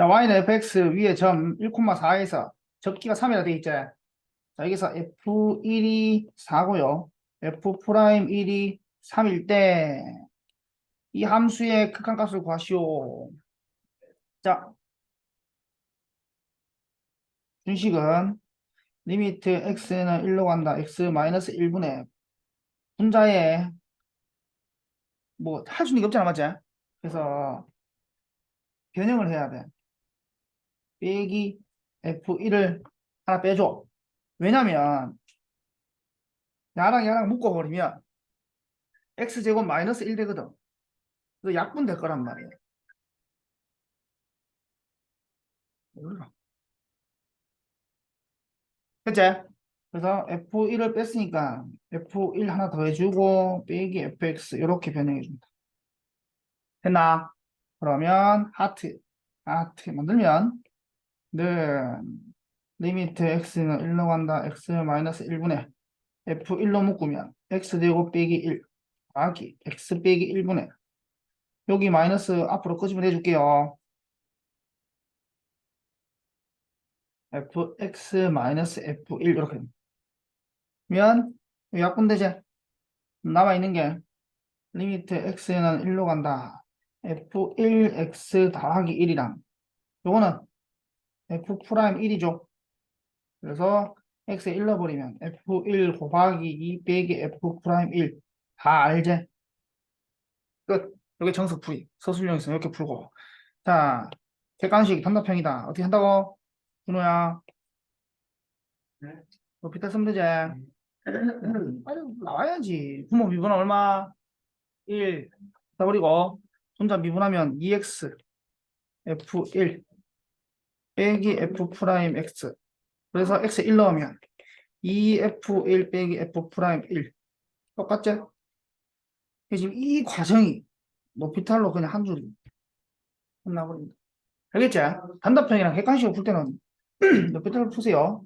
자, y는 fx 위에 점 1,4에서 접기가 3이라 돼 있지. 자, 여기서 f1이 4고요. f'1이 3일 때, 이 함수의 극한값을 구하시오. 자, 준식은 리미트 x는 1로 간다. x 마이너스 1분의 분자에 뭐 할 수 있는 게 없잖아, 맞지? 그래서 변형을 해야 돼. 빼기 f1을 하나 빼줘. 왜냐면 야랑 야랑 묶어버리면 x제곱 마이너스 1 되거든. 그래서 약분 될 거란 말이야. 몰라. 그치? 그래서 f1을 뺐으니까 f1 하나 더 해주고 빼기 fx 이렇게 변형해준다. 됐나? 그러면 하트 하트 만들면 는 리미트 x는 1로 간다. x 마이너스 1분의 f1로 묶으면 x 제곱 빼기 1 더하기 x 빼기 1분의 여기 마이너스 앞으로 끄집어 내줄게요. fx 마이너스 f1 이렇게. 면 약분되지 남아있는 게 리미트 x는 1로 간다. f1x 더하기 1이랑 요거는 f 프라임 1이죠. 그래서 x에 1 넣어버리면 f1 곱하기 2 빼기 f 프라임 1 다 알지? 끝. 여기 정석 풀이. 서술형 있으면 이렇게 풀고. 자, 객관식 단답형이다. 어떻게 한다고? 준호야. 네. 너 비타 쓰면 되지? 빨리 나와야지. 부모 미분 얼마? 1. 써버리고. 혼자 미분하면 2x f1 빼기 f 프라임 x. 그래서 x 1 넣으면 2f1 빼기 f 프라임 1 똑같지? 지금 이 과정이 높이탈로 그냥 한 줄이 끝나버립니다. 알겠지? 단답형이랑 객관식을 풀 때는 높이탈로 푸세요